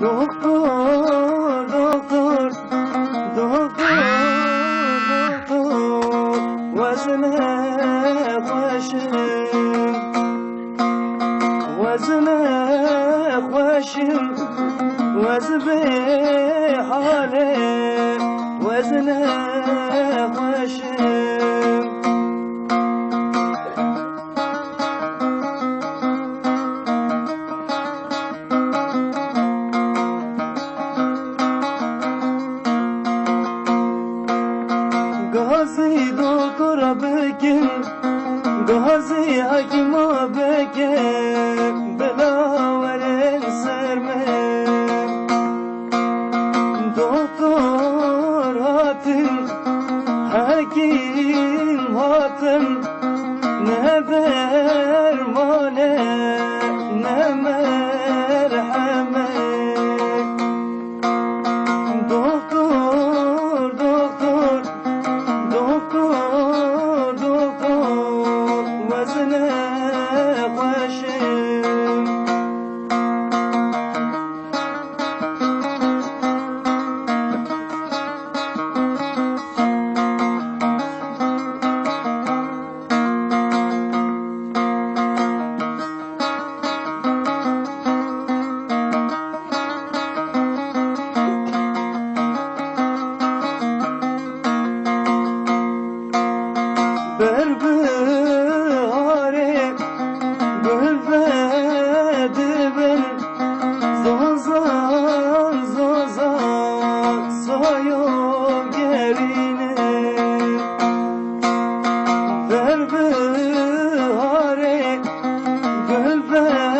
Doktor, doktor, doktor, doktor, vazine başım, vazine başım, hale, vazine bekim Gazi hakima bekim Bela veren serme. Doktor hatim Hakim hatim Ne başım, Hare